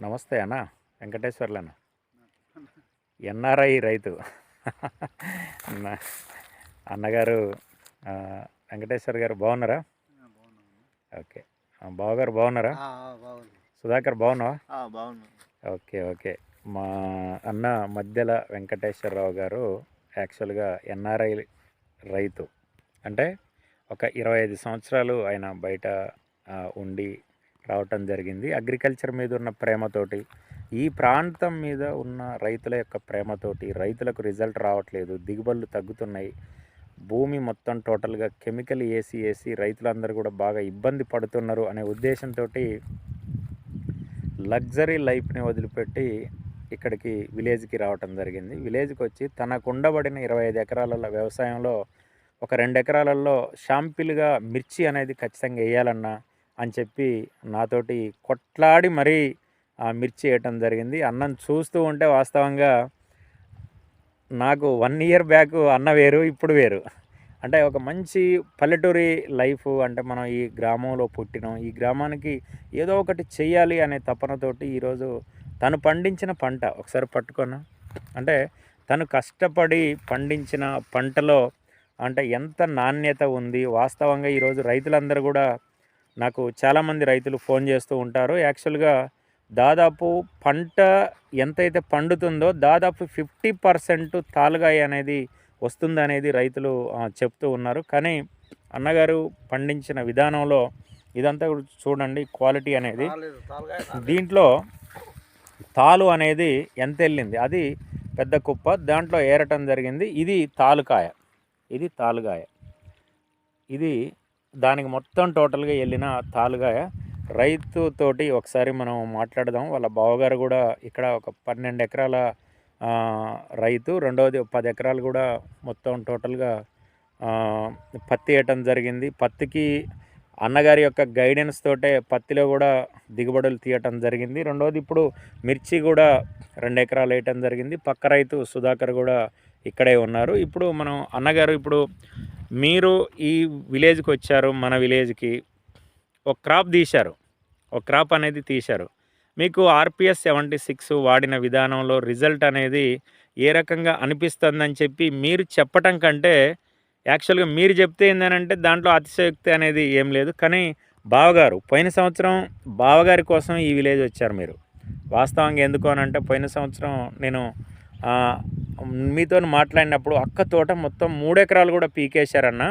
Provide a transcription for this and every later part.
నమస్తే అన్న వెంకటేశ్వర్లన్న. ఎన్ఆర్ఐ రైతు. అన్న అన్నగారు వెంకటేశ్వర్ గారు బాగున్నారా? ఓకే. బావగారు బాగున్నారా? సుధాకర్ బాగున్నావా? Okay okay. మా అన్న మధ్యల వెంకటేశ్వరరావు గారు యాక్చువల్గా ఎన్ఆర్ఐ రైతు. అంటే ఒక ఇరవై ఐదు సంవత్సరాలు ఆయన బయట ఉండి రావటం జరిగింది. అగ్రికల్చర్ మీద ఉన్న ప్రేమతోటి ఈ ప్రాంతం మీద ఉన్న రైతుల యొక్క ప్రేమతోటి రైతులకు రిజల్ట్ రావట్లేదు. దిగుబడులు తగ్గుతున్నాయి. భూమి మొత్తం టోటల్గా కెమికల్ వేసి వేసి రైతులందరూ కూడా బాగా ఇబ్బంది పడుతున్నారు అనే ఉద్దేశంతో లగ్జరీ లైఫ్ని వదిలిపెట్టి ఇక్కడికి విలేజ్కి రావటం జరిగింది. విలేజ్కి వచ్చి తనకు ఉండబడిన ఇరవై ఐదు ఎకరాలలో వ్యవసాయంలో ఒక రెండు ఎకరాలలో షాంపిల్గా మిర్చి అనేది ఖచ్చితంగా వేయాలన్నా అని చెప్పి నాతోటి కొట్లాడి మరీ ఆ మిర్చి వేయటం జరిగింది. అన్నం చూస్తూ ఉంటే వాస్తవంగా నాకు వన్ ఇయర్ బ్యాక్ అన్న వేరు ఇప్పుడు వేరు. అంటే ఒక మంచి పల్లెటూరి లైఫ్ అంటే మనం ఈ గ్రామంలో పుట్టినాం. ఈ గ్రామానికి ఏదో ఒకటి చేయాలి అనే తపనతోటి ఈరోజు తను పండించిన పంట ఒకసారి పట్టుకున్నా అంటే తను కష్టపడి పండించిన పంటలో అంటే ఎంత నాణ్యత ఉంది? వాస్తవంగా ఈరోజు రైతులందరూ కూడా నాకు చాలామంది రైతులు ఫోన్ చేస్తూ ఉంటారు. యాక్చువల్గా దాదాపు పంట ఎంతైతే పండుతుందో దాదాపు ఫిఫ్టీ పర్సెంట్ తాలుగాయ అనేది వస్తుందనేది రైతులు చెప్తూ ఉన్నారు. కానీ అన్నగారు పండించిన విధానంలో ఇదంతా కూడా చూడండి క్వాలిటీ అనేది. దీంట్లో తాలు అనేది ఎంత వెళ్ళింది అది పెద్ద కుప్ప దాంట్లో ఏరటం జరిగింది. ఇది తాలుకాయ. ఇది తాలుగాయ. ఇది దానికి మొత్తం టోటల్గా వెళ్ళిన తాలుగా రైతుతోటి ఒకసారి మనం మాట్లాడదాం. వాళ్ళ బావగారు కూడా ఇక్కడ ఒక పన్నెండు ఎకరాల రైతు. రెండవది పది ఎకరాలు కూడా మొత్తం టోటల్గా పత్తి వేయటం జరిగింది. పత్తికి అన్నగారి యొక్క గైడెన్స్ తోటే పత్తిలో కూడా దిగుబడులు తీయటం జరిగింది. రెండవది ఇప్పుడు మిర్చి కూడా రెండు ఎకరాలు వేయటం జరిగింది. పక్క రైతు సుధాకర్ కూడా ఇక్కడే ఉన్నారు. ఇప్పుడు మనం అన్నగారు ఇప్పుడు మీరు ఈ విలేజ్కి వచ్చారు మన విలేజ్కి ఒక క్రాప్ తీశారు. ఒక క్రాప్ అనేది తీశారు. మీకు ఆర్పిఎస్ సెవెంటీ సిక్స్ వాడిన విధానంలో రిజల్ట్ అనేది ఏ రకంగా అనిపిస్తుందని చెప్పి మీరు చెప్పటం కంటే యాక్చువల్గా మీరు చెప్తే ఏంటంటే దాంట్లో అతిశయోక్తి అనేది ఏం లేదు. కానీ బావగారు పోయిన సంవత్సరం బావగారి కోసం ఈ విలేజ్ వచ్చారు మీరు. వాస్తవంగా ఎందుకు అని అంటే పోయిన సంవత్సరం నేను మీతో మాట్లాడినప్పుడు అక్క తోట మొత్తం మూడెకరాలు కూడా పీకేశారన్న.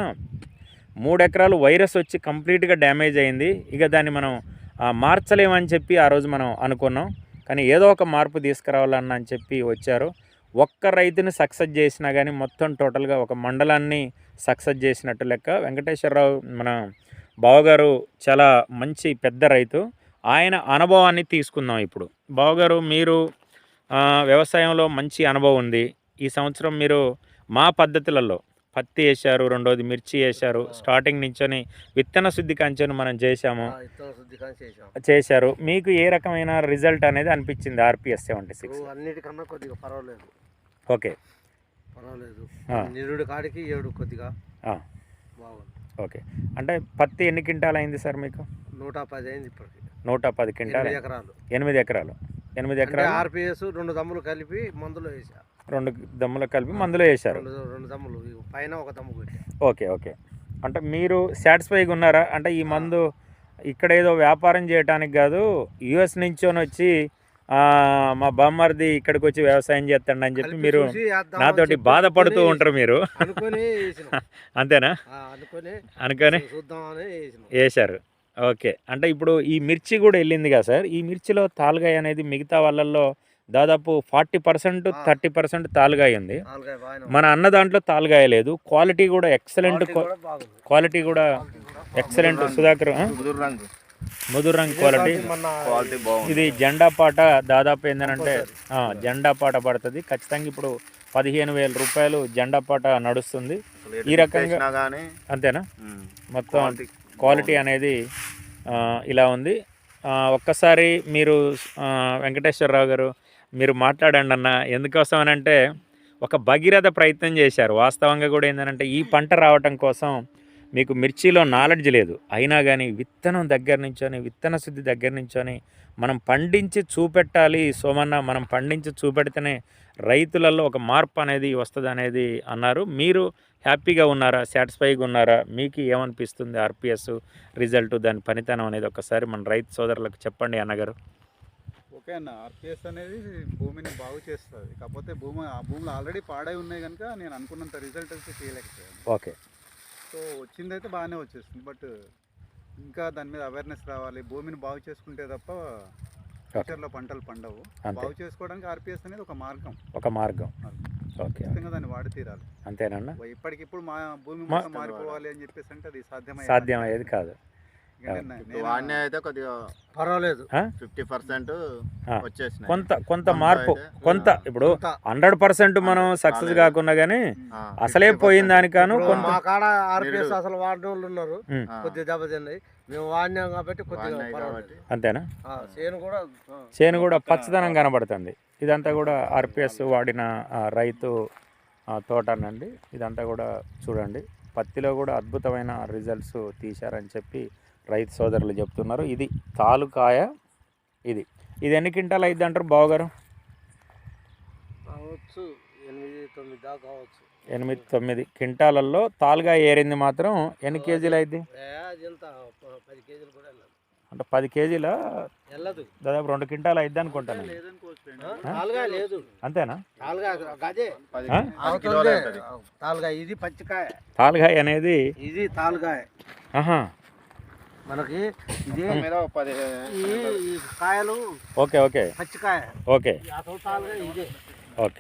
మూడెకరాలు వైరస్ వచ్చి కంప్లీట్గా డ్యామేజ్ అయింది. ఇక దాన్ని మనం మార్చలేమని చెప్పి ఆ రోజు మనం అనుకున్నాం. కానీ ఏదో ఒక మార్పు తీసుకురావాలన్న అని చెప్పి వచ్చారు. ఒక్క రైతుని సక్సెస్ చేసినా కానీ మొత్తం టోటల్గా ఒక మండలాన్ని సక్సెస్ చేసినట్టు లెక్క. వెంకటేశ్వరరావు మన బావగారు చాలా మంచి పెద్ద రైతు. ఆయన అనుభవాన్ని తీసుకుందాం ఇప్పుడు. బావగారు మీరు వ్యవసాయంలో మంచి అనుభవం ఉంది. ఈ సంవత్సరం మీరు మా పద్ధతులలో పత్తి వేశారు రెండోది మిర్చి వేశారు స్టార్టింగ్ నుంచొని విత్తన శుద్ధి కంచెను మనం చేశాము. చేశారు. మీకు ఏ రకమైన రిజల్ట్ అనేది అనిపించింది ఆర్పిఎస్ సెవెంటీ సిక్స్? అన్నిటికన్నా కొద్దిగా పర్వాలేదు. ఓకే. పర్వాలేదు. నిరుడు కాడికి ఏడు కొద్దిగా బాగుంది. ఓకే. అంటే పత్తి ఎన్ని క్వింటాలు అయింది సార్ మీకు? నూట పది అయింది ఇప్పటికి. నూట పది క్వింటాలు. ఎకరాలు. ఎనిమిది ఎకరాలు. ఎనిమిది ఎకరాలు. ఆర్పిఎస్ రెండు దమ్ములు కలిపి మందులో వేసా రెండు దమ్ములు కలిపి మందులో వేశారు. రెండు దమ్ములు. పైన ఒక దమ్ము ఓకే ఓకే. అంటే మీరు సాటిస్ఫైగా ఉన్నారా? అంటే ఈ మందు ఇక్కడ ఏదో వ్యాపారం చేయడానికి కాదు యుఎస్ నుంచొని వచ్చి మా బామ్మర్ది ఇక్కడికి వచ్చి వ్యవసాయం చేస్తాడు అని చెప్పి మీరు నాతోటి బాధపడుతూ ఉంటారు మీరు. అంతేనా? అనుకొని వేశారు. ఓకే. అంటే ఇప్పుడు ఈ మిర్చి కూడా వెళ్ళింది కదా సార్? ఈ మిర్చిలో తాలుగాయ అనేది మిగతా వాళ్ళల్లో దాదాపు ఫార్టీ పర్సెంట్. థర్టీ పర్సెంట్ తాలుగాయ ఉంది. మన అన్న దాంట్లో తాలుగాయ లేదు. క్వాలిటీ కూడా ఎక్సలెంట్ క్వాలిటీ కూడా బాగుంది. క్వాలిటీ కూడా ఎక్సలెంట్. సుధాకర్? ముదురు రంగు. క్వాలిటీ. మొన్న క్వాలిటీ బాగుంది. ఇది జెండా పాట దాదాపు ఏంటంటే ఆ, జెండా పాట పడుతుంది. ఖచ్చితంగా ఇప్పుడు పదిహేను వేల రూపాయలు జెండా పాట నడుస్తుంది. ఈ రకంగా- అంతేనా? మొత్తం క్వాలిటీ అనేది ఇలా ఉంది. ఒక్కసారి మీరు వెంకటేశ్వరరావు గారు మీరు మాట్లాడండి అన్న ఎందుకోసం అని అంటే ఒక భగీరథ ప్రయత్నం చేశారు. వాస్తవంగా కూడా ఏంటంటే ఈ పంట రావటం కోసం మీకు మిర్చిలో నాలెడ్జ్ లేదు. అయినా కానీ విత్తనం దగ్గర నుంచొని విత్తన శుద్ధి దగ్గర నుంచొని మనం పండించి చూపెట్టాలి సోమన్న మనం పండించి చూపెడితేనే రైతులలో ఒక మార్పు అనేది వస్తుంది అనేది అన్నారు. మీరు హ్యాపీగా ఉన్నారా? సాటిస్ఫైగా ఉన్నారా? మీకు ఏమనిపిస్తుంది ఆర్పిఎస్ రిజల్ట్? దాని పనితనం అనేది ఒకసారి మన రైతు సోదరులకు చెప్పండి అన్నగారు. ఓకే అన్న ఆర్పిఎస్ అనేది భూమిని బాగు చేస్తుంది. కాకపోతే భూమి ఆ భూములు ఆల్రెడీ పాడై ఉన్నాయి కనుక నేను అనుకున్నంత రిజల్ట్ అయితే చేయలేకపోయాను. ఓకే. సో వచ్చిందైతే బాగానే వచ్చేస్తుంది. బట్ ఇంకా దాని మీద అవేర్నెస్ రావాలి. భూమిని బాగు చేసుకుంటే తప్ప ఫ్యూచర్లో పంటలు పండవు. బాగు చేసుకోవడానికి ఆర్పిఎస్ అనేది ఒక మార్గం. ఒక మార్గం. ఓకే. దాన్ని వాడి తీరాలి అంతేనన్నా ఇప్పటికిప్పుడు మా భూమి మారిపోవాలి అని చెప్పేసి అంటే అది సాధ్యమయ్యే సాధ్యం అయ్యేది కాదు. వాడినే అయితే కొద్దిగా పర్వాలేదు. ఫిఫ్టీ పర్సెంట్ ఆ. వచ్చేసినాయి. కొంత కొంత మార్పు కొంత. ఇప్పుడు. హండ్రెడ్ పర్సెంట్ మనం సక్సెస్. కాకుండా కానీ ఆ, అసలే 50% పోయిన దానికాను కొంత. కాడ ఆర్పిఎస్. అసలు వాడిన వాళ్ళు ఉన్నారు. కొద్దిగా దెబ్బతిన్నాయి మేము వాడినాం కాబట్టి కొద్దిగా అంతేనా? ఆ, చేను కూడా చేను కూడా పచ్చదనం కనబడుతుంది. ఇదంతా కూడా ఆర్పిఎస్ వాడిన రైతు తోటనండి. ఇదంతా కూడా చూడండి. పత్తిలో కూడా అద్భుతమైన రిజల్ట్స్ తీశారని చెప్పి రైతు సోదరులు చెప్తున్నారు. ఇది తాలుకాయ ఇది. ఇది ఎన్ని క్వింటాలు అయింది అంటారు బావగారు? కావచ్చు ఎనిమిది తొమ్మిది దాకా కావచ్చు. ఎనిమిది తొమ్మిది క్వింటాలల్లో తాలుగాయ ఏరింది మాత్రం ఎన్ని కేజీలు అయింది వెళ్ళదు. అంటే పది కేజీల? దాదాపు రెండు క్వింటాలు అయింది అనుకుంటాను. తాలుగా అంతేనా? తాలుగా తాలుగా అనేది ఇది తాలుగాయ. మనకి ఇది మొత్తం మీద ఒక పది ఈ ఈ కాయలు ఓకే ఓకే. పచ్చికాయ. ఓకే. అసలు తాలుగా ఇదే. ఓకే.